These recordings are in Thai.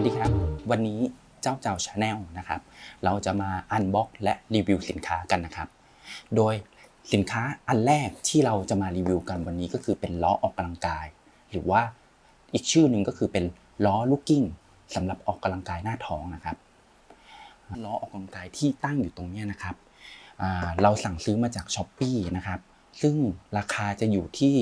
วัสดีครับ วันนี้เจ้าเจ้าชาแนลนะครับ เราจะมาอันบ็อกและรีวิวสินค้ากันนะครับ โดยสินค้าอันแรกที่เราจะมารีวิวกันวันนี้ก็คือเป็นล้อออกกำลังกาย หรือว่าอีกชื่อหนึ่งก็คือเป็นล้อลูกกิ้งสำหรับออกกำลังกายหน้าท้องนะครับล้อออกกำลังกายที่ตั้งอยู่ตรงนี้นะครับเราสั่งซื้อมาจากช้อปปีนะครับ ซึ่งราคาจะอยู่ที่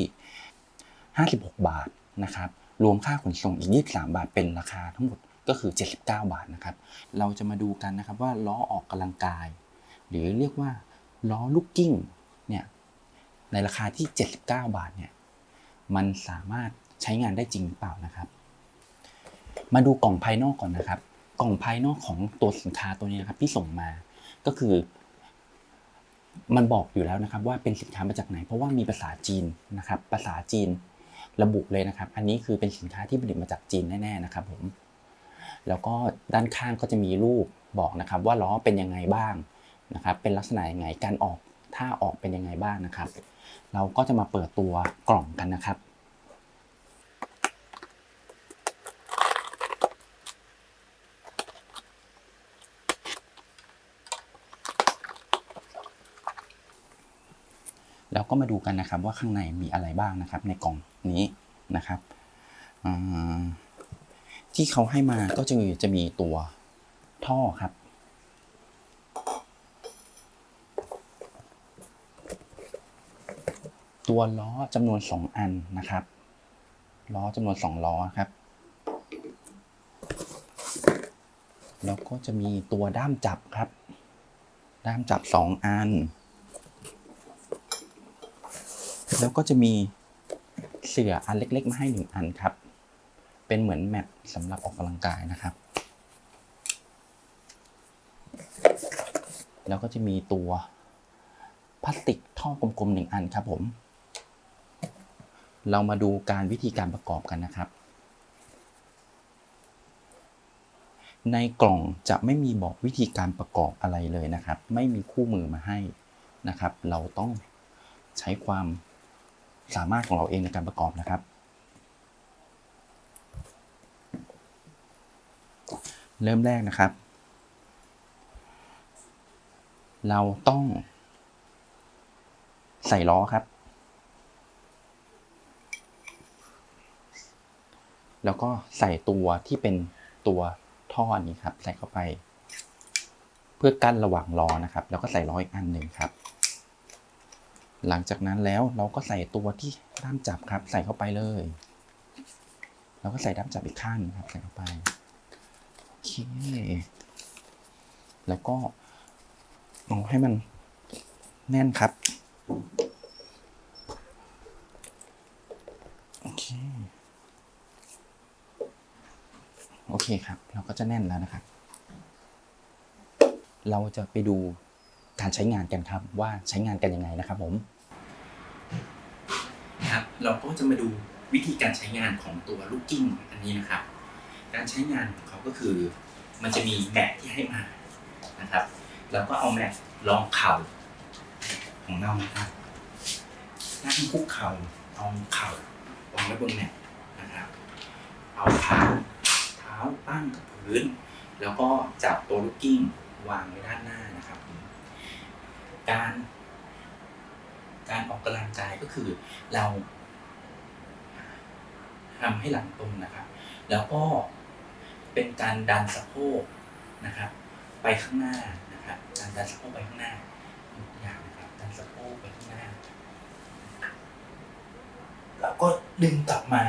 56 บาทนะครับ รวมค่าขนส่งอีก 23 บาทเป็นราคาทั้งหมด ก็คือ 79 บาทนะครับ เราจะมาดูกันนะครับว่าล้อออกกำลังกาย หรือเรียกว่าล้อลูกกิ้งเนี่ยในราคาที่ 79 บาทเนี่ยมันสามารถใช้งานได้จริงหรือเปล่านะครับ มาดูกล่องภายนอกก่อนนะครับ กล่องภายนอกของตัวสินค้าตัวนี้นะครับที่ส่งมาก็คือ มันบอกอยู่แล้วนะครับ ว่าเป็นสินค้ามาจากไหน เพราะว่ามีภาษาจีนนะครับภาษาจีนระบุเลยนะครับ อันนี้คือเป็นสินค้าที่ผลิตมาจากจีนแน่ๆนะครับผม แล้วก็ด้านข้างก็จะมีรูปบอกนะครับว่าล้อเป็นยังไงบ้างนะครับ เป็นลักษณะยังไงการออกท่าออกเป็นยังไงบ้างนะครับ เราก็จะมาเปิดตัวกล่องกันนะครับแล้วก็มาดูกันนะครับว่าข้างในมีอะไรบ้างนะครับ ในกล่องนี้นะครับอ่า ที่เขาให้มาก็จะมีจะมีตัวท่อครับ ตัวล้อจำนวนสองอันนะครับ ล้อจำนวนสองล้อครับ แล้วก็จะมีตัวด้ามจับครับ ด้ามจับสองอัน แล้วก็จะมีเสืออันเล็กๆมาให้หนึ่งอันครับ เป็นเหมือนแมทสำหรับออกกำลังกายนะครับ แล้วก็จะมีตัวพลาสติกท่อกลมๆหนึ่งอันครับผม เรามาดูการวิธีการประกอบกันนะครับ ในกล่องจะไม่มีบอกวิธีการประกอบอะไรเลยนะครับ ไม่มีคู่มือมาให้นะครับ เราต้องใช้ความสามารถของเราเองในการประกอบนะครับ เริ่มแรกนะครับ เราต้อง ใส่ล้อครับ แล้วก็ใส่ตัวที่เป็นตัวท่ออันนี้ครับ ใส่เข้าไป เพื่อกั้นระหว่างล้อนะครับ แล้วก็ใส่ล้ออีกอันหนึ่งครับ หลังจากนั้นแล้วเราก็ใส่ตัวที่ด้ามจับครับ ใส่เข้าไปเลย แล้วก็ใส่ด้ามจับอีกข้างหนึงครับ ใส่เข้าไป เค แล้วก็เอาให้มันแน่นครับ โอเค โอเคครับ เราก็จะแน่นแล้วนะครับ เราจะไปดูการใช้งานกันครับ ว่าใช้งานกันยังไงนะครับผมครับ เราก็จะมาดูวิธีการใช้งานของตัวลูกกิ้งอันนี้นะครับ การใช้งานของเขาก็คือ มันจะมีแมทที่ให้มานะครับ แล้วก็เอาแมทรองเข่าของเรานะครับนั่งคุกเข่าเอาเข่าวางไว้บนแมทนะครับ เอาเท้าเท้าตั้งกับพื้น แล้วก็จับตัวลูกกิ้งวางไว้ด้านหน้านะครับ การ การออกกำลังกายก็คือเราทำให้หลังตรงนะครับ แล้วก็ เป็นการดันสะโพกนะครับ ไปข้างหน้านะครับการดันสะโพกไปข้างหน้ายกอย่างนะครับดันสะโพกไปข้างหน้าแล้วก็ดึงกลับมา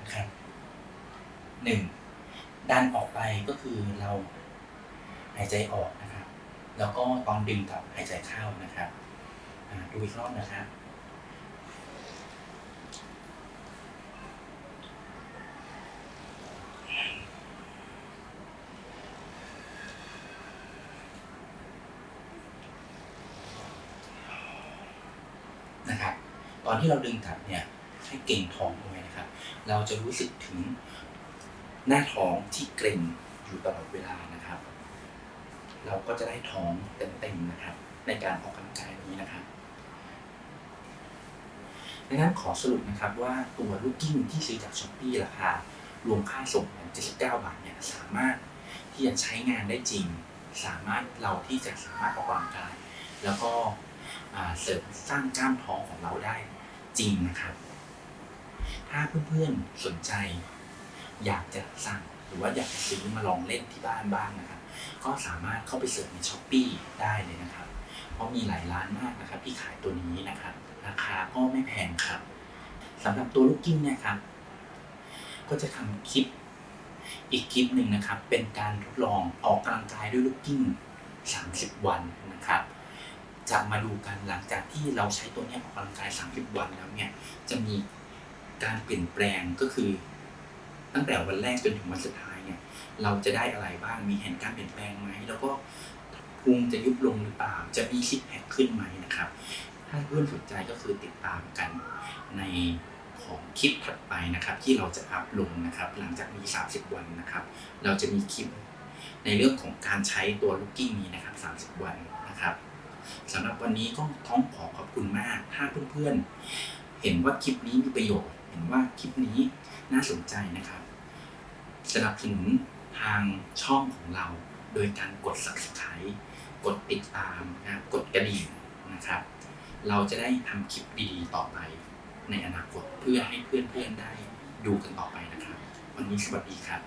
นะครับหนึ่งดันออกไปก็คือเราหายใจออกนะครับ แล้วก็ตอนดึงกลับหายใจเข้านะครับดูอีกรอบนะครับ นะครับ ตอนที่เราดึงกลับเนี่ยให้เก่งท้องเอาไว้นะครับ เราจะรู้สึกถึงหน้าท้องที่เกร็งอยู่ตลอดเวลานะครับ เราก็จะได้ท้องเต็มๆนะครับ ในการออกกำลังกายนี้นะครับดังนั้นขอสรุปนะครับว่าตัวลูกกิ้งที่ซื้อจากช้อปปี้ราคารวมค่าส่ง79 บาทเนี่ยสามารถที่จะใช้งานได้จริง สามารถเราที่จะสามารถออกกำลังกาย แล้วก็ เสริมสร้างกล้ามท้องของเราได้จริงนะครับ ถ้าเพื่อนๆสนใจ อยากจะสั่งหรือว่าอยากจะซื้อมาลองเล่นที่บ้านบ้างนะครับ ก็สามารถเข้าไปเสิร์ชในช้อปปีได้เลยนะครับ เพราะมีหลายร้านมากนะครับ ที่ขายตัวนี้นะครับ ราคาก็ไม่แพงครับสำหรับตัวลูกกิ้งเนี่ยครับ ก็จะทำคลิปอีกคลิปหนึ่งนะครับ เป็นการทดลองออกกำลังกายด้วยลูกกิ้ง 30 วันนะครับ จะมาดูกันหลังจากที่เราใช้ตัวนี้ออกกำลังกาย 30 วันแล้วเนี่ย จะมีการเปลี่ยนแปลงก็คือ ตั้งแต่วันแรกจนถึงวันสุดท้ายเนี่ย เราจะได้อะไรบ้าง มีเห็นการเปลี่ยนแปลงไหม แล้วก็พุงจะยุบลงหรือเปล่า จะมีซิกแพคขึ้นไหมนะครับ ถ้าเพื่อนสนใจก็คือติดตามกันในของคลิปถัดไปนะครับ ที่เราจะอัพลงนะครับ หลังจากมี 30 วันนะครับ เราจะมีคลิปในเรื่องของการใช้ตัวลูกกิ้งนี้นะครับ 30 วันนะครับ สำหรับวันนี้ก็ต้องขอขอบคุณมาก ถ้าเพื่อนๆ เห็นว่าคลิปนี้มีประโยชน์ เห็นว่าคลิปนี้น่าสนใจนะครับ สนับสนุนทางช่องของเรา โดยการกด subscribe กดติดตามนะครับกดกระดิ่งนะครับ เราจะได้ทำคลิปดีๆ ต่อไป ในอนาคตเพื่อให้เพื่อนๆได้ดูกันต่อไปนะครับ วันนี้สวัสดีครับ